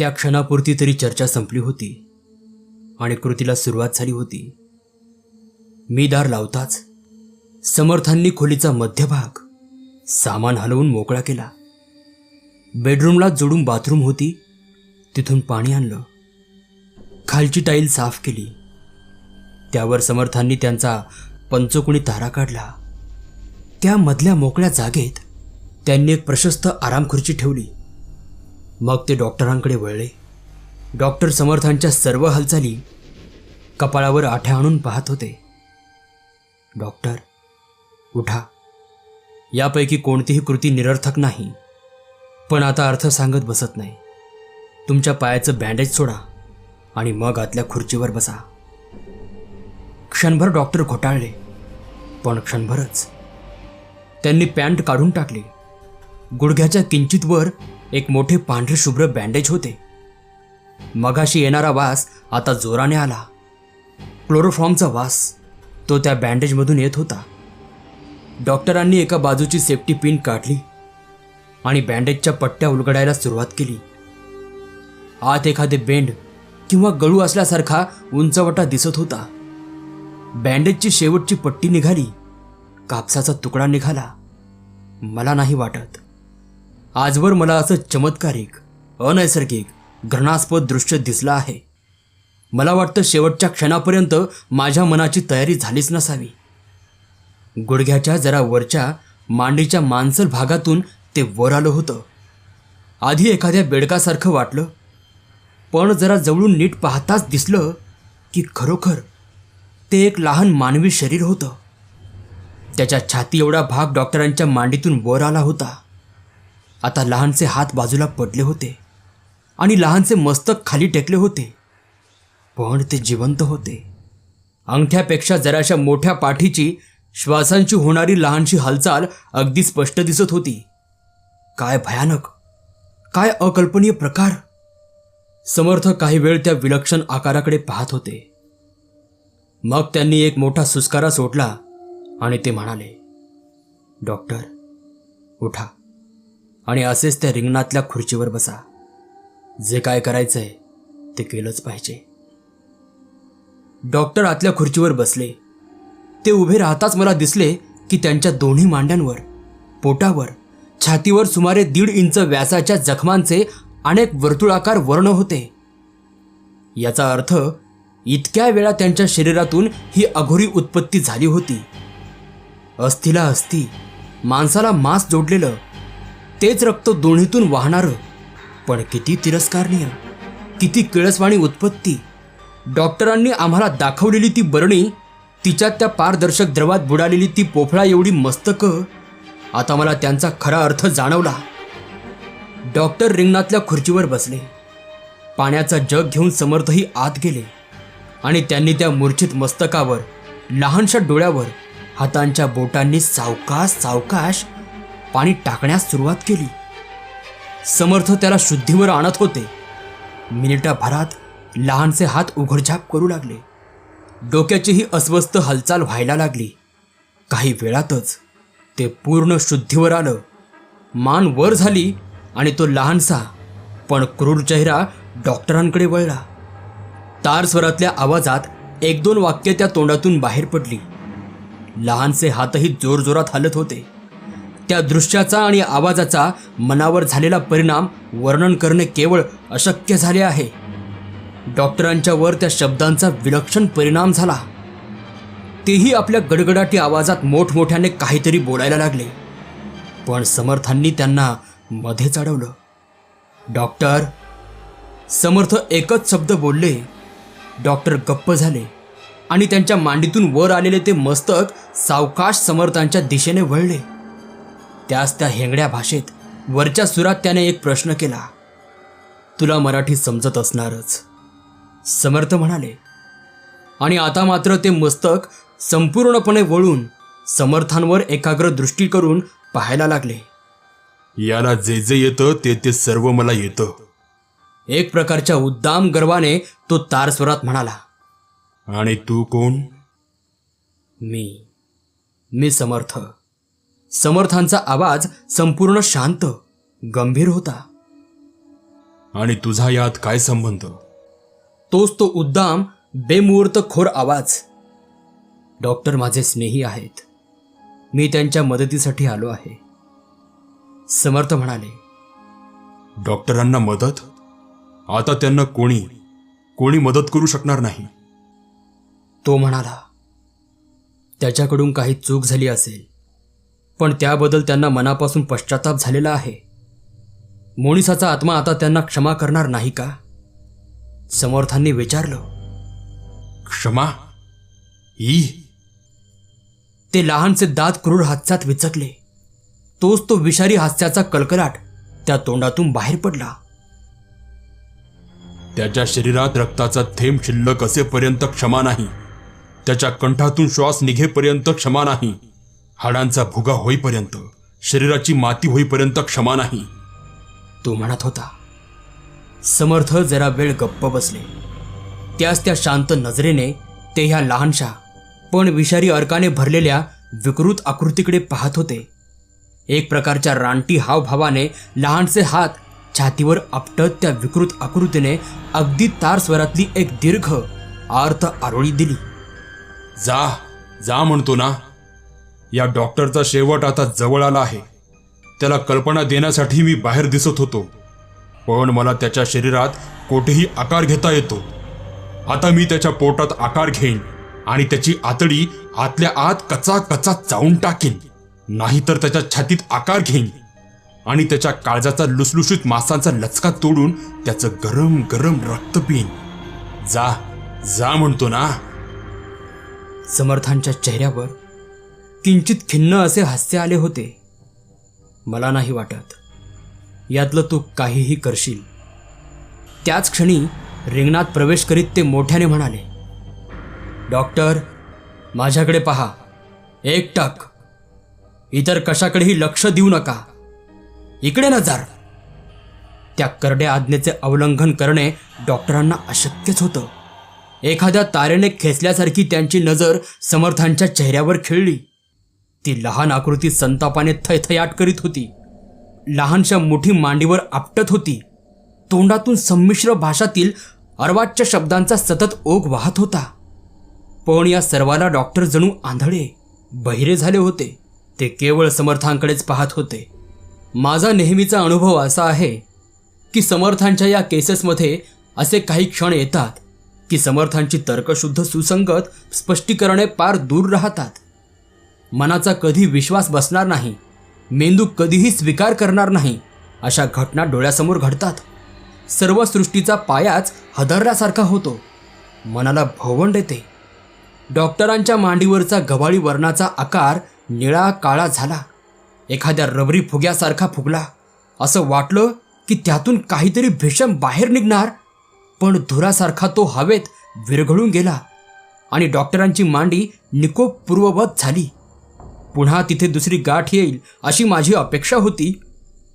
त्या क्षणापुरती तरी चर्चा संपली होती आणि कृतीला सुरुवात झाली होती. मी दार लावताच समर्थांनी खोलीचा मध्यभाग सामान हलवून मोकळा केला. बेडरूमला जोडून बाथरूम होती तिथून पाणी आणलं. खालची टाईल साफ केली. त्यावर समर्थांनी त्यांचा पंचकुणी तारा काढला. त्या मधल्या मोकळ्या जागेत त्यांनी एक प्रशस्त आरामखुर्ची ठेवली. मग ते डॉक्टरांकडे वळले. डॉक्टर समर्थांच्या सर्व हालचाली कपाळावर आठ्या आणून पाहत होते. डॉक्टर उठा. यापैकी कोणतीही कृती निरर्थक नाही. पण आता अर्थ सांगत बसत नाही. तुमच्या पायाचं बँडेज सोडा आणि मग आतल्या खुर्चीवर बसा. क्षणभर डॉक्टर घोटाळले पण क्षणभरच. त्यांनी पॅन्ट काढून टाकली. गुडघ्याच्या किंचित वर एक मोठे पांढरे शुभ्र बँडेज होते. मगाशी येणारा वास आता जोराने आला. क्लोरोफॉर्मचा वास तो त्या बँडेजमधून येत होता. डॉक्टरांनी एका बाजूची सेफ्टी पिन काढली आणि बँडेजच्या पट्ट्या उलगडायला सुरुवात केली. आत एखादे बेंड किंवा गळू असल्यासारखा उंचवटा दिसत होता. बँडेजची शेवटची पट्टी निघाली. कापसाचा तुकडा निघाला. मला नाही वाटत. आजवर मला असं चमत्कारिक अनैसर्गिक घृणास्पद दृश्य दिसलं आहे. मला वाटतं शेवटच्या क्षणापर्यंत माझ्या मनाची तयारी झालीच नसावी. गुडघ्याच्या जरा वरच्या मांडीच्या मांसल भागातून ते वर आलं होतं. आधी एखाद्या बेडकासारखं वाटलं पण जरा जवळून नीट पाहताच दिसलं की खरोखर ते एक लहान मानवी शरीर होतं. त्याच्या छाती एवढा भाग डॉक्टरांच्या मांडीतून वर आला होता. आता लहानसे हात बाजूला पडले होते आणि लहानसे मस्तक खाली टेकले होते. पण ते जिवंत होते. अंगठ्यापेक्षा जराशा मोठ्या पाठीची श्वासांची होणारी लहानशी हालचाल अगदी स्पष्ट दिसत होती. काय भयानक काय अकल्पनीय प्रकार? समर्थ काही वेळ त्या विलक्षण आकाराकडे पाहत होते. मग त्यांनी एक मोठा सुस्कारा सोडला आणि ते म्हणाले डॉक्टर उठा. आणि असेच त्या रिंगणातल्या खुर्चीवर बसा. जे काय करायचंय ते केलंच पाहिजे. डॉक्टर आतल्या खुर्चीवर बसले. ते उभे राहताच मला दिसले की त्यांच्या दोन्ही मांड्यांवर पोटावर छातीवर सुमारे दीड इंच व्यासाच्या जखमांचे अनेक वर्तुळाकार वर्ण होते. याचा अर्थ इतक्या वेळा त्यांच्या शरीरातून ही अघोरी उत्पत्ती झाली होती. अस्थिला अस्थि माणसाला मांस जोडलेलं तेच रक्त दोन्हीतून वाहणारं पण किती तिरस्कारणीय किती किळसवाणी उत्पत्ती. डॉक्टरांनी आम्हाला दाखवलेली ती बरणी तिच्यात त्या पारदर्शक द्रवात बुडालेली ती पोफळा एवढी मस्तकं आता मला त्यांचा खरा अर्थ जाणवला. डॉक्टर रिंगणातल्या खुर्चीवर बसले. पाण्याचा जग घेऊन समर्थही आत गेले. आणि त्यांनी त्या मूर्छित मस्तकावर लहानशा डोळ्यावर हातांच्या बोटांनी सावकाश सावकाश पाणी टाकण्यास सुरुवात केली. समर्थ त्याला शुद्धीवर आणत होते. मिनिटाभरात लहानसे हात उघडझाप करू लागले. डोक्याचीही अस्वस्थ हालचाल व्हायला लागली. काही वेळातच ते पूर्ण शुद्धीवर आलं. मान वर झाली आणि तो लहानसा पण क्रूर चेहरा डॉक्टरांकडे वळला. तार स्वरातल्या आवाजात एक दोन वाक्य त्या तोंडातून बाहेर पडली. लहानसे हातही जोरजोरात हलत होते. त्या दृश्याचा आणि आवाजाचा मनावर झालेला परिणाम वर्णन करणे केवळ अशक्य झाले आहे. डॉक्टरांच्या वर त्या शब्दांचा विलक्षण परिणाम झाला. तेही आपल्या गडगडाटी आवाजात मोठमोठ्याने काहीतरी बोलायला लागले. पण समर्थांनी त्यांना मध्येच अडवलं डॉक्टर समर्थ एकच शब्द बोलले. डॉक्टर गप्प झाले आणि त्यांच्या मांडीतून वर आलेले ते मस्तक सावकाश समर्थांच्या दिशेने वळले. त्याच त्या हेंगड्या भाषेत वरच्या सुरात त्याने एक प्रश्न केला. तुला मराठी समजत असणारच. समर्थ म्हणाले. आणि आता मात्र ते मस्तक संपूर्णपणे वळून समर्थांवर एकाग्र दृष्टी करून पाहायला लागले. याला जे जे येतं ते ते सर्व मला येतं. एक प्रकारच्या उद्दाम गर्वाने तो तार स्वरात म्हणाला. आणि तू कोण? मी. मी समर्थ. समर्थांचा आवाज संपूर्ण शांत गंभीर होता. आणि तुझा यात काय संबंध? तोच तो उद्दाम बेमुहूर्त खोर आवाज. डॉक्टर माझे स्नेही आहेत. मी त्यांच्या मदतीसाठी आलो आहे. समर्थ म्हणाले डॉक्टरांना मदत? आता त्यांना कोणी कोणी मदत करू शकणार नाही? तो म्हणाला त्याच्याकडून काही चूक झाली असेल. पण त्याबद्दल त्यांना मनापासून पश्चाताप झालेला आहे. मोनिसाचा आत्मा आता त्यांना क्षमा करणार नाही का? समर्थांनी विचारलं. क्षमा? ई? ते लहानसे दात क्रूर हास्यात विचकले तोच तो विषारी हास्याचा कलकलाट त्या तोंडातून बाहेर पडला. त्याच्या शरीरात रक्ताचा थेंब शिल्लक असेपर्यंत क्षमा नाही. त्याच्या कंठातून श्वास निघेपर्यंत क्षमा नाही. हाडांचा भुगा होईपर्यंत शरीराची माती होईपर्यंत क्षमा नाही. तो म्हणत होता समर्थ जरा वेळ गप्प बसले. त्याच त्या शांत नजरेने ते ह्या लहानशा पण विषारी अर्काने भरलेल्या विकृत आकृतीकडे पाहत होते. एक प्रकारच्या रानटी हावभावाने लहानसे हात छातीवर आपटत त्या विकृत आकृतीने अगदी तार स्वरातली एक दीर्घ आर्थ आरोळी दिली. जा जा म्हणतो ना. या डॉक्टरचा शेवट आता जवळ आला आहे. त्याला कल्पना देण्यासाठी मी बाहेर दिसत होतो. पण मला त्याच्या शरीरात कोठेही आकार घेता येतो. आता मी त्याच्या पोटात आकार घेईन आणि त्याची आतडी आतल्या आत कचा कचा चावून टाकीन. नाहीतर त्याच्या छातीत आकार घेईन आणि त्याच्या काळजाचा लुसलुशीत मासांचा लचका तोडून त्याचं गरम गरम रक्त पिईन. जा जा म्हणतो ना. समर्थांच्या चेहऱ्यावर किंचित खिन्न असे हास्य आले होते. मला नाही वाटत. यातलं तू काहीही करशील. त्याच क्षणी रिंगणात प्रवेश करीत ते मोठ्याने म्हणाले डॉक्टर माझ्याकडे पहा. एक टक. इतर कशाकडेही लक्ष देऊ नका. इकडे नजर. त्या करड्या आज्ञेचे अवलंघन करणे डॉक्टरांना अशक्यच होतं. एखाद्या तारेने खेचल्यासारखी त्यांची नजर समर्थांच्या चेहऱ्यावर खिळली. ती लहान आकृती संतापाने थैथयाट करीत होती. लहानशा मोठी मांडीवर आपटत होती. तोंडातून संमिश्र भाषातील अर्वाच्य शब्दांचा सतत ओघ वाहत होता. पण या सर्वाला डॉक्टर जणू आंधळे बहिरे झाले होते. ते केवळ समर्थांकडेच पाहत होते. माझा नेहमीचा अनुभव असा आहे की समर्थांच्या या केसेसमध्ये असे काही क्षण येतात की समर्थांची तर्कशुद्ध सुसंगत स्पष्टीकरणे पार दूर राहतात. मनाचा कधी विश्वास बसणार नाही मेंदू कधीही स्वीकार करणार नाही अशा घटना डोळ्यासमोर घडतात. सर्व सृष्टीचा पायाच हदरल्यासारखा होतो. मनाला भोवंड येते. डॉक्टरांच्या मांडीवरचा गव्हाळी वर्णाचा आकार निळा काळा झाला. एखाद्या रबरी फुग्यासारखा फुगला. असं वाटलं की त्यातून काहीतरी भीषण बाहेर निघणार. पण धुरासारखा तो हवेत विरघळून गेला आणि डॉक्टरांची मांडी निकोप पूर्ववत झाली. पुन्हा तिथे दुसरी गाठ येईल अशी माझी अपेक्षा होती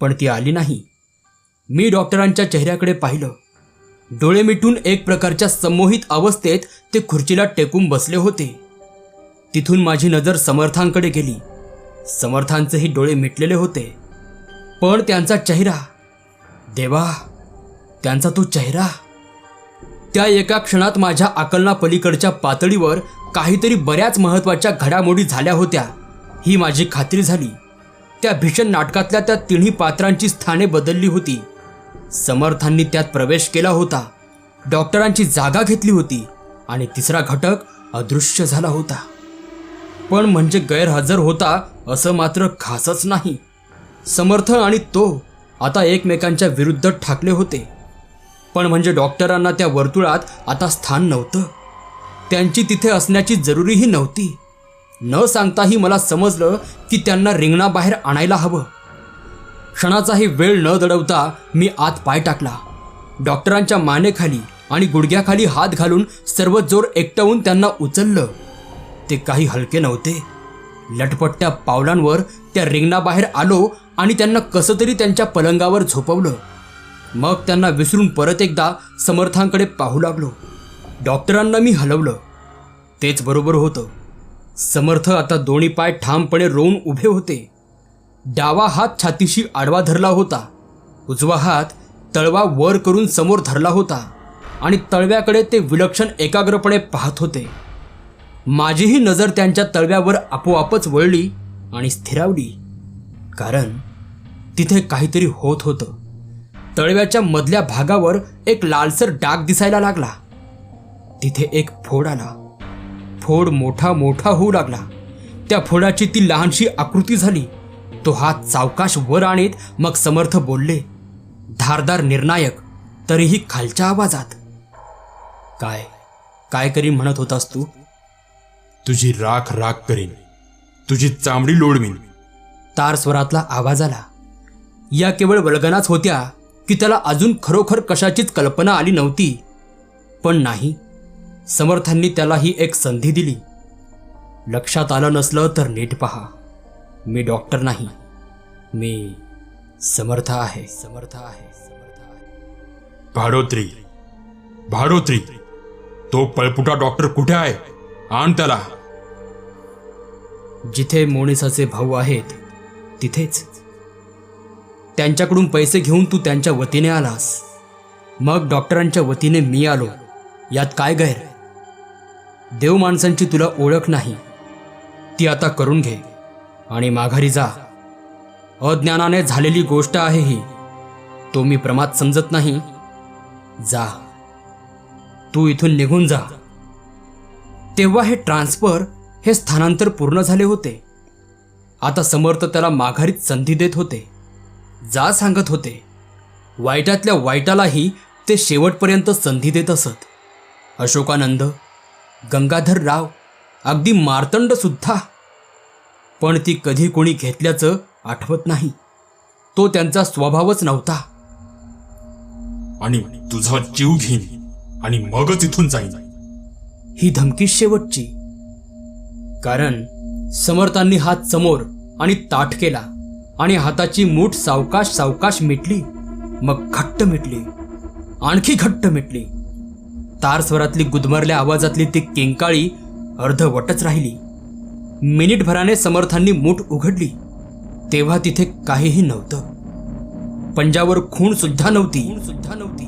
पण ती आली नाही. मी डॉक्टरांच्या चेहऱ्याकडे पाहिलं. डोळे मिटून एक प्रकारच्या संमोहित अवस्थेत ते खुर्चीला टेकून बसले होते. तिथून माझी नजर समर्थांकडे गेली. समर्थांचेही डोळे मिटलेले होते. पण त्यांचा चेहरा देवा त्यांचा तो चेहरा. त्या एका क्षणात माझ्या आकलना पलीकडच्या पातळीवर काहीतरी बऱ्याच महत्त्वाच्या घडामोडी झाल्या होत्या. ही माझी खात्री झाली. त्या भीषण नाटकातल्या त्या तिन्ही पात्रांची स्थाने बदलली होती. समर्थांनी त्यात प्रवेश केला होता. डॉक्टरांची जागा घेतली होती आणि तिसरा घटक अदृश्य झाला होता. पण म्हणजे गैरहजर होता असं मात्र खासच नाही. समर्थ आणि तो आता एकमेकांच्या विरुद्ध ठाकले होते. पण म्हणजे डॉक्टरांना त्या वर्तुळात आता स्थान नव्हतं. त्यांची तिथे असण्याची जरुरीही नव्हती. न सांगताही मला समजलं की त्यांना रिंगणाबाहेर आणायला हवं. क्षणाचाही वेळ न दडवता मी आत पाय टाकला. डॉक्टरांच्या मानेखाली आणि गुडघ्याखाली हात घालून सर्व जोर एकटवून त्यांना उचललं. ते काही हलके नव्हते. लटपटत्या पावलांवर त्या रिंगणाबाहेर आलो आणि त्यांना कसं तरी त्यांच्या पलंगावर झोपवलं. मग त्यांना विसरून परत एकदा समर्थांकडे पाहू लागलो. डॉक्टरांना मी हलवलं. तेच बरोबर होतं. समर्थ आता दोन्ही पाय ठामपणे रोवून उभे होते. डावा हात छातीशी आडवा धरला होता. उजवा हात तळवा वर करून समोर धरला होता आणि तळव्याकडे ते विलक्षण एकाग्रपणे पाहत होते. माझीही नजर त्यांच्या तळव्यावर आपोआपच वळली आणि स्थिरावली. कारण तिथे काहीतरी होत होतं. तळव्याच्या मधल्या भागावर एक लालसर डाग दिसायला लागला. तिथे एक फोड आला. फोड मोठा मोठा होऊ लागला. त्या फोडाची ती लहानशी आकृती झाली. तो हात सावकाश वर आणीत मग समर्थ बोलले धारदार निर्णायक तरीही खालच्या आवाजात. काय काय करी म्हणत होतास तू? तुझी राख राख करीन तुझी चामडी लोळवीन. तार स्वरातला आवाज आला. या केवळ वल्गनाच होत्या की त्याला अजून खरोखर कशाचीच कल्पना आली नव्हती. पण नाही समर्थांनी त्याला ही एक संधी दिली. लक्षात आलं नसलं तर नीट पहा. मी डॉक्टर नाही. मी समर्थ आहे. समर्थ आहे. समर्थ आहे. भाडोत्री भाडोत्री तो पळपुटा डॉक्टर कुठे आहे? आण त्याला. जिथे मोनिसाचे भाऊ आहेत तिथेच. त्यांच्याकडून पैसे घेऊन तू त्यांच्या वतीने आलास. मग डॉक्टरांच्या वतीने मी आलो. यात काय गैर? देव माणसांची तुला ओळख नाही ती आता करून घे आणि माघारी जा. अज्ञानाने झालेली गोष्ट आहे ही. तो मी प्रमाद समजत नाही. जा. तू इथून निघून जा. तेव्हा हे ट्रान्सफर हे स्थानांतर पूर्ण झाले होते. आता समर्थ त्याला माघारीत संधी देत होते. जा सांगत होते. वाईटातल्या वाईटालाही ते शेवटपर्यंत संधी देत असत. अशोकानंद गंगाधर राव अगदी मार्तंड सुद्धा. पण ती कधी कोणी घेतल्याचं आठवत नाही. तो त्यांचा स्वभावच नव्हता. आणि तुझा जीव घेईन आणि मगच इथून जाईन. ही धमकी शेवटची. कारण समर्थांनी हात समोर आणि ताठ केला आणि हाताची मूठ सावकाश सावकाश मिटली. मग घट्ट मिटली. आणखी घट्ट मिटली. तार स्वरातली गुदमरल्या आवाजातली ती किंकाळी अर्धवटच राहिली. मिनिटभराने समर्थांनी मूठ उघडली. तेव्हा तिथे काहीही नव्हतं. पंजावर खूण सुद्धा नव्हती सुद्धा नव्हती.